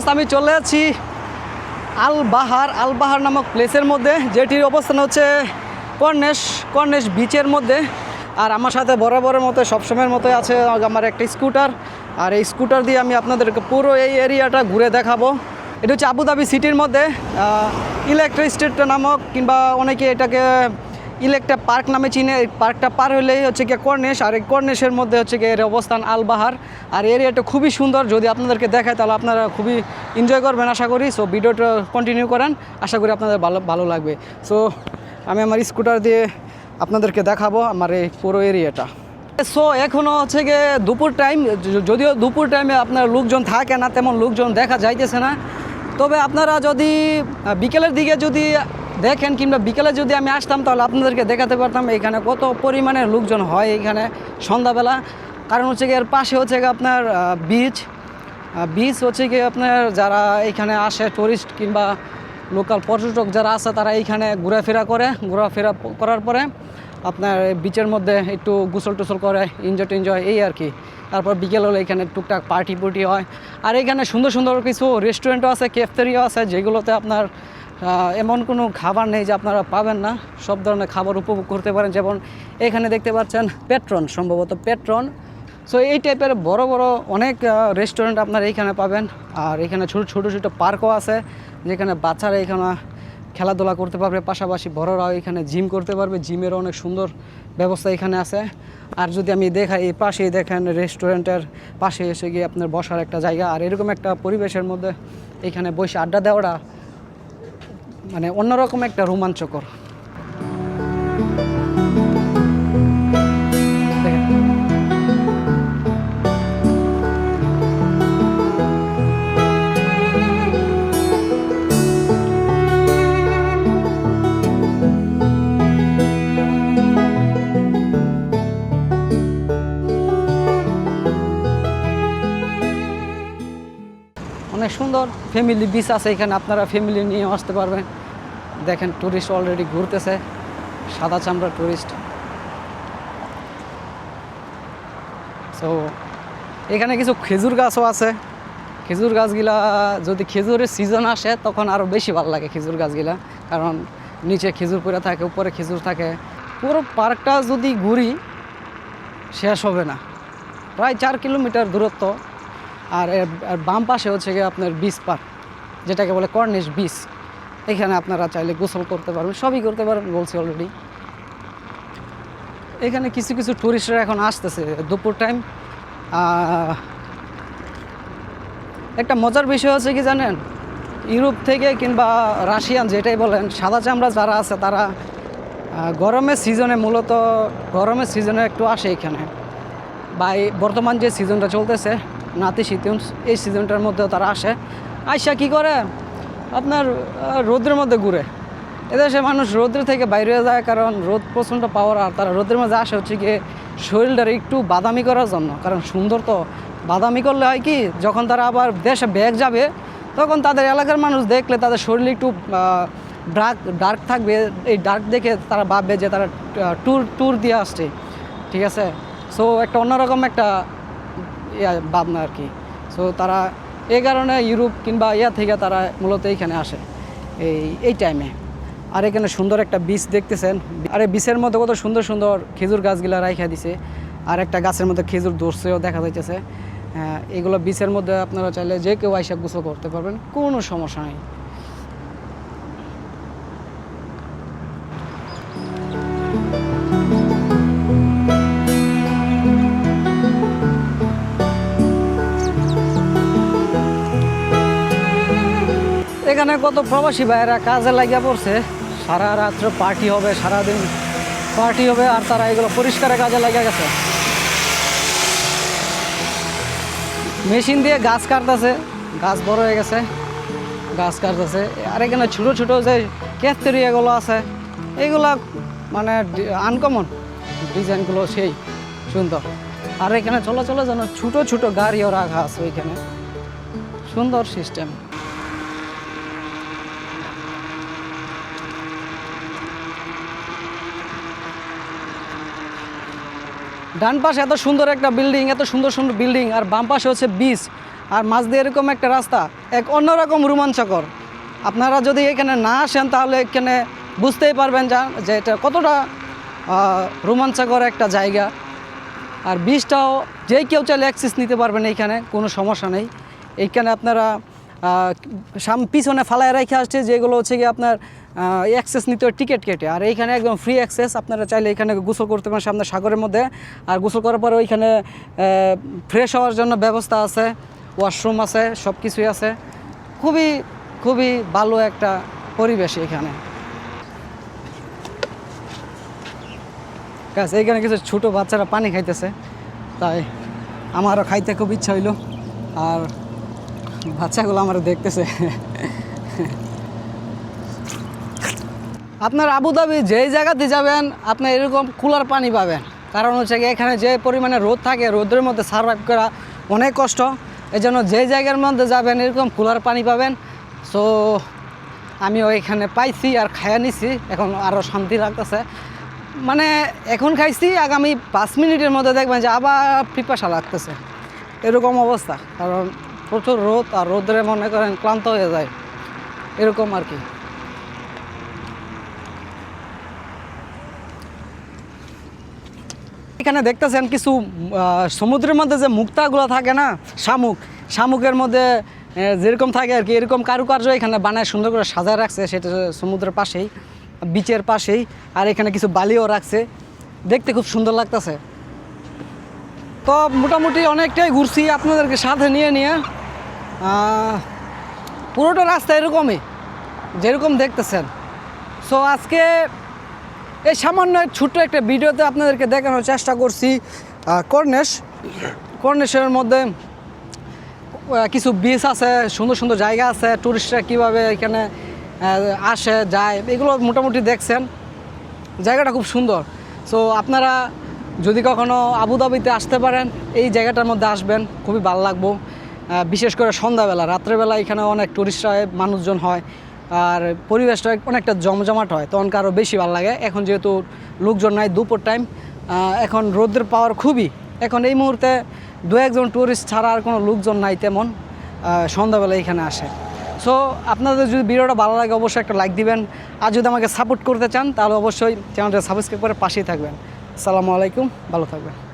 গাছ আমি চলে যাচ্ছি আল বাহার। আল বাহার নামক প্লেসের মধ্যে, যেটির অবস্থান হচ্ছে কর্নেশ কর্নেশ বিচের মধ্যে। আর আমার সাথে বরাবরের মতো, সবসময়ের মতো আছে আমার একটা স্কুটার আর এই স্কুটার দিয়ে আমি আপনাদেরকে পুরো এই এরিয়াটা ঘুরে দেখাবো। এটা হচ্ছে আবুধাবি সিটির মধ্যে ইলেকট্রিক নামক, কিংবা অনেকে এটাকে ইলেকট্রা পার্ক নামে চিনে, এই পার্কটা পার হলেই হচ্ছে গিয়ে কর্নেশ আর এই কর্নেশের মধ্যে হচ্ছে গিয়ে এর অবস্থান আলবাহার। আর এরিয়াটা খুবই সুন্দর, যদি আপনাদেরকে দেখায় তাহলে আপনারা খুবই এনজয় করবেন, আশা করি। সো ভিডিওটা কন্টিনিউ করেন, আশা করি আপনাদের ভালো ভালো লাগবে। সো আমি আমার স্কুটার দিয়ে আপনাদেরকে দেখাবো আমার এই পুরো এরিয়াটা সো এখনও হচ্ছে গিয়ে দুপুর টাইম যদিও দুপুর টাইমে আপনার লোকজন থাকে না, তেমন লোকজন দেখা যাইতেছে না। তবে আপনারা যদি বিকেলের দিকে যদি দেখেন কিংবা বিকেলে যদি আমি আসতাম, তাহলে আপনাদেরকে দেখাতে পারতাম এখানে কত পরিমাণে লোকজন হয় এখানে সন্ধ্যাবেলা। কারণ হচ্ছে গিয়ে এর পাশে হচ্ছে গিয়ে আপনার বিচ বিচ হচ্ছে গিয়ে আপনার যারা এখানে আসে টুরিস্ট কিংবা লোকাল পর্যটক যারা আছে, তারা এইখানে ঘোরাফেরা করে। ঘোরাফেরা করার পরে আপনার বিচের মধ্যে একটু গোসল টোসল করে এনজয় টেনজয়, এই আর কি। তারপর বিকেল হলে এখানে টুকটাক পার্টি পুর্টি হয়। আর এখানে সুন্দর সুন্দর কিছু রেস্টুরেন্টও আছে ক্যাফটেরিয়াও আছে, যেগুলোতে আপনার এমন কোনো খাবার নেই যে আপনারা পাবেন না। সব ধরনের খাবার উপভোগ করতে পারেন। যেমন এখানে দেখতে পাচ্ছেন পেট্রন, সম্ভবত পেট্রন। সো এই টাইপের বড় বড় অনেক রেস্টুরেন্ট আপনারা এইখানে পাবেন। আর এখানে ছোটো ছোটো ছোটো পার্কও আছে, যেখানে বাচ্চারা এখানে খেলাধুলা করতে পারবে। পাশাপাশি বড়রাও এখানে জিম করতে পারবে। জিমেরও অনেক সুন্দর ব্যবস্থা এখানে আছে। আর যদি আমি দেখাই, এই পাশেই দেখেন রেস্টুরেন্টের পাশে এসে গিয়ে আপনার বসার একটা জায়গা। আর এরকম একটা পরিবেশের মধ্যে এখানে বসে আড্ডা দেওয়াটা মানে অন্যরকম একটা রোমাঞ্চকর। অনেক সুন্দর ফ্যামিলি বিচ আছে এখানে, আপনারা ফ্যামিলি নিয়ে আসতে পারবেন। দেখেন টুরিস্ট অলরেডি ঘুরতেছে, সাদা চামড়া টুরিস্ট সো এখানে কিছু খেজুর গাছও আছে। খেজুর গাছগুলা, যদি খেজুরের সিজন আসে, তখন আরও বেশি ভালো লাগে খেজুর গাছগুলা। কারণ নিচে খেজুর পড়ে থাকে, উপরে খেজুর থাকে। পুরো পার্কটা যদি ঘুরি, শেষ হবে না। প্রায় চার কিলোমিটার দূরত্ব। আর আর বাম পাশে হচ্ছে গিয়ে আপনার বিচ পার্ক যেটাকে বলে কর্নিশ বিচ এখানে আপনারা চাইলে গোসল করতে পারবেন, সবই করতে পারবেন বলছি অলরেডি এখানে কিছু কিছু টুরিস্টরা এখন আসতেছে দুপুর টাইম একটা মজার বিষয় হচ্ছে কি জানেন? ইউরোপ থেকে কিংবা রাশিয়ান যেটাই বলেন, সাদা চামড়া যারা আছে তারা গরমের সিজনে মূলত, গরমের সিজনে একটু আসে এখানে। বা বর্তমান যে সিজনটা চলতেছে নাতি শীতন এই সিজনটার মধ্যেও তারা আসে। আইসা কি করে? আপনার আহ, রোদের মধ্যে ঘুরে। এদেশে মানুষ রোদ্র থেকে বাইরে যায় কারণ রোদ প্রচণ্ড পাওয়ার আর তারা রোদের মধ্যে আসে হচ্ছে গিয়ে শরীরটার একটু বাদামি করার জন্য। কারণ সুন্দর তো বাদামি করলে হয় কি যখন তারা আবার দেশে ব্যাগ যাবে তখন তাদের এলাকার মানুষ দেখলে তাদের শরীর একটু ডার্ক ডার্ক থাকবে। এই ডার্ক দেখে তারা ভাববে যে তারা ট্যুর ট্যুর দিয়ে আসছে। ঠিক আছে? সো একটা অন্যরকম একটা ইয়া ভাবনা আর কি। সো তারা এই কারণে ইউরোপ কিংবা ইয়া থেকে তারা মূলত এইখানে আসে। এই এই টাইমে আর এখানে সুন্দর একটা বীজ দেখতেছেন। আরে এই বীজের মধ্যে কত সুন্দর সুন্দর খেজুর গাছগুলা রাইখা দিছে। আর একটা গাছের মধ্যে খেজুর ধরছেও দেখা যাইতেছে। এগুলো বীজের মধ্যে আপনারা চাইলে যে কেউ আইসা গুছো করতে পারবেন, কোনো সমস্যা নেই। এখানে কত প্রবাসী ভাইয়েরা কাজে লাগিয়া পড়ছে। সারা রাত্র পার্টি হবে, সারাদিন পার্টি হবে, আর তারা এগুলো পরিষ্কারের কাজে লাগিয়ে গেছে। মেশিন দিয়ে গাছ কাটতেছে, গাছ বড় হয়ে গেছে, গাছ কাটতেছে। আর এখানে ছোটো ছোটো যে ক্যাথেরিয়াগুলো আছে, এগুলা মানে আনকমন ডিজাইনগুলো সেই, সুন্দর। আর এখানে চলাচলের জন্য ছোটো ছোটো গাড়িও রাখা আছে ওইখানে। সুন্দর সিস্টেম ডান পাশে এত সুন্দর একটা বিল্ডিং, এত সুন্দর সুন্দর বিল্ডিং, আর বাম পাশে হচ্ছে বিচ আর মাছ দিয়ে এরকম একটা রাস্তা, এক অন্যরকম রোমাঞ্চকর। আপনারা যদি এখানে না আসেন, তাহলে এখানে বুঝতেই পারবেন যা- যে এটা কতটা রোমাঞ্চকর একটা জায়গা। আর বীজটাও যে কেউ চাইলে অ্যাক্সেস নিতে পারবেন এইখানে কোনো সমস্যা নেই। এইখানে আপনারা সাম পিছনে ফালায় রেখে আসছে, যেগুলো হচ্ছে কি আপনার অ্যাক্সেস নিতে হয় টিকিট কেটে। আর এইখানে একদম ফ্রি অ্যাক্সেস আপনারা চাইলে এখানে গোসল করতে পারেন সামনে সাগরের মধ্যে। আর গোসল করার পরে ওইখানে ফ্রেশ হওয়ার জন্য ব্যবস্থা আছে ওয়াশরুম আছে সব কিছুই আছে। খুবই খুবই ভালো একটা পরিবেশ এখানে। গাছ এইখানে কিছু ছোটো বাচ্চারা পানি খাইতেছে, তাই আমারও খাইতে খুব ইচ্ছা হইল। আর বাচ্চাগুলো আমার দেখতেছে। আপনার আবুধাবি যেই জায়গাতে যাবেন, আপনি এরকম কুলার পানি পাবেন। কারণ হচ্ছে এখানে যে পরিমাণে রোদ থাকে, রোদের মধ্যে সার্ভাইভ করা অনেক কষ্ট। এই জন্য যে জায়গার মধ্যে যাবেন, এরকম কুলার পানি পাবেন। সো আমিও এখানে পাইছি আর খাইয়া নিছি, এখন আরও শান্তি লাগতেছে। মানে এখন খাইছি, আগামী পাঁচ মিনিটের মধ্যে দেখবেন যে আবার পিপাসা লাগতেছে। এরকম অবস্থা, কারণ প্রচুর রোদ আর রোদরে মনে করেন ক্লান্ত হয়ে যায়। এরকম আর কি। এখানে দেখতেছেন কিছু সমুদ্রের মধ্যে যে মুক্তাগুলো থাকে না, শামুক, শামুকের মধ্যে যেরকম থাকে আর কি, এরকম কারুকার্য এখানে বানায় সুন্দর করে সাজায় রাখছে, সেটা সমুদ্রের পাশেই, বিচের পাশেই, আর এখানে কিছু বালিও রাখছে। দেখতে খুব সুন্দর লাগতেছে। তো মোটামুটি অনেকটাই ঘুরছি, আপনাদেরকে সাথে নিয়ে নিয়ে। পুরোটা রাস্তা এরকমই, যেরকম দেখতেছেন। সো আজকে এই সামান্য ছোট্ট একটা ভিডিওতে আপনাদেরকে দেখানোর চেষ্টা করছি কর্নেশ কর্নেশের মধ্যে কিছু বিচ আছে, সুন্দর সুন্দর জায়গা আছে টুরিস্টরা কীভাবে এখানে আসে, যায়, এগুলো মোটামুটি দেখছেন। জায়গাটা খুব সুন্দর। সো আপনারা যদি কখনো আবুধাবিতে আসতে পারেন, এই জায়গাটার মধ্যে আসবেন, খুবই ভালো লাগবো। বিশেষ করে সন্ধ্যাবেলা, রাত্রেবেলা এখানে অনেক টুরিস্টরা মানুষজন হয়, আর পরিবেশটা অনেকটা জমজমাট হয়, তখন আরও বেশি ভালো লাগে। এখন যেহেতু লোকজন নাই, দুপুর টাইম এখন রোদের পাওয়ার খুবই। এখন এই মুহূর্তে দু একজন টুরিস্ট ছাড়া আর কোনো লোকজন নাই তেমন সন্ধ্যাবেলা এখানে আসে। সো আপনাদের যদি ভিডিওটা ভালো লাগে, অবশ্যই একটা লাইক দিবেন। আর যদি আমাকে সাপোর্ট করতে চান, তাহলে অবশ্যই চ্যানেলটা সাবস্ক্রাইব করে পাশেই থাকবেন। আসসালামু আলাইকুম, ভালো থাকবেন।